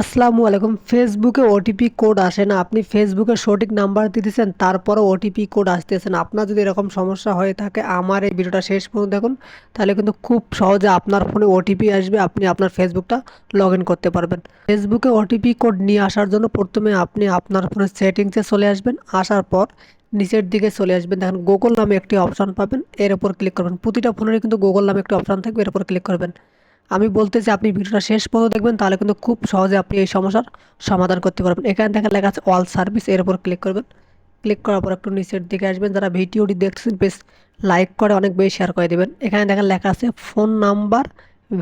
আসসালামু আলাইকুম। ফেসবুকে ওটিপি কোড আসে না। আপনি ফেসবুকে সঠিক নাম্বার দিতেছেন তারপরও ওটিপি কোড আসতেছেন আপনার যদি এরকম সমস্যা হয়ে থাকে, আমার এই ভিডিওটা শেষ পর্যন্ত দেখুন। তাহলে কিন্তু খুব সহজে আপনার ফোনে ওটিপি আসবে, আপনি আপনার ফেসবুকটা লগ করতে পারবেন। ফেসবুকে ওটিপি কোড নিয়ে আসার জন্য প্রথমে আপনি আপনার ফোনের সেটিংসে চলে আসবেন। আসার পর নিচের দিকে চলে আসবেন। দেখেন গুগল নামে একটি অপশান পাবেন, এর উপর ক্লিক করবেন। প্রতিটা ফোনেরই কিন্তু গুগল নামে একটি অপশান থাকবে, এর উপর ক্লিক করবেন। আমি বলতে চাই আপনি ভিডিওটা শেষ পর্যন্ত দেখবেন, তাহলে কিন্তু খুব সহজে আপনি এই সমস্যার সমাধান করতে পারবেন। এখানে দেখেন লেখা আছে অল সার্ভিস, এর উপর ক্লিক করবেন। ক্লিক করার পর একটু নিচের দিকে আসবেন। যারা ভিডিওটি দেখছেন বেশ লাইক করে অনেক বেশি শেয়ার করে দেবেন। এখানে দেখেন লেখা আছে ফোন নাম্বার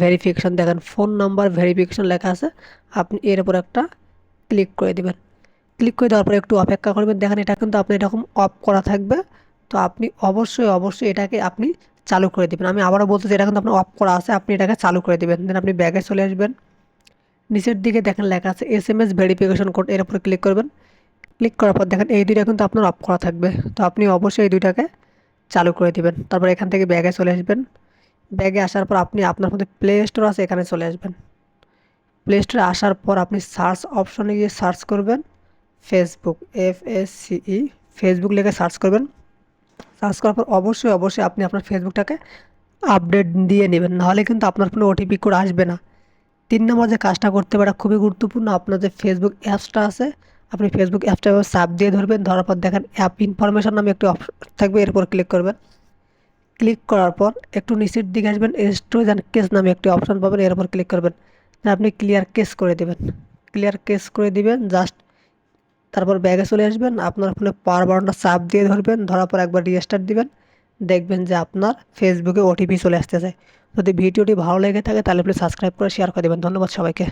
ভেরিফিকেশন। দেখেন, ফোন নাম্বার ভেরিফিকেশন লেখা আছে। আপনি এর উপর একটা ক্লিক করে দেবেন। ক্লিক করে দেওয়ার পরে একটু অপেক্ষা করবেন। দেখেন, এটা কিন্তু আপনি এরকম অফ করা থাকবে। তো আপনি অবশ্যই অবশ্যই এটাকে আপনি চালু করে দেবেন। আমি আবারও বলতে চাই এটা কিন্তু আপনার অফ করা আছে, আপনি এটাকে চালু করে দেবেন। দেন আপনি ব্যাগে চলে আসবেন। নিচের দিকে দেখেন লেখা আছে S M S verification code এর উপরে ক্লিক করবেন। ক্লিক করার পর দেখেন এই দুইটা কিন্তু আপনার অফ করা থাকবে। তো আপনি অবশ্যই এই দুইটাকে চালু করে দেবেন। তারপর এখান থেকে ব্যাগে চলে আসবেন। ব্যাগে আসার পর আপনি আপনার মধ্যে প্লে স্টোর আছে, এখানে চলে আসবেন। প্লে স্টোরে আসার পর আপনি সার্চ অপশনে গিয়ে সার্চ করবেন। Facebook F S C Facebook লিখে সার্চ করবেন। সার্চ করার পর অবশ্যই অবশ্যই আপনি আপনার ফেসবুকটাকে আপডেট দিয়ে নেবেন। নাহলে কিন্তু আপনার ফোনে ওটিপি কোড আসবে না। তিন নম্বর যে কাজটা করতে পারে খুবই গুরুত্বপূর্ণ। আপনার যে ফেসবুক অ্যাপসটা আছে, আপনি ফেসবুক অ্যাপসটা চাপ দিয়ে ধরবেন। ধরার পর দেখেন অ্যাপ ইনফরমেশন নামে একটি অপশন থাকবে এরপর ক্লিক করবেন। ক্লিক করার পর একটু নিচের দিকে আসবেন স্টোরেজ অ্যান্ড কেস নামে একটি অপশন পাবেন এরপর ক্লিক করবেন। আপনি ক্লিয়ার কেস করে দেবেন। ক্লিয়ার কেস করে দিবেন জাস্ট তারপর ব্যাগে চলে আসবেন, আপনার ফোনে পাওয়ার বাটনটা চাপ দিয়ে ধরবেন, ধরার পর একবার রিস্টার্ট দিবেন, দেখবেন যে আপনার ফেসবুকে ওটিপি চলে আসতেছে। যদি ভিডিওটি ভালো লেগে থাকে তাহলে প্লিজ সাবস্ক্রাইব করে শেয়ার করে দেবেন। ধন্যবাদ সবাইকে।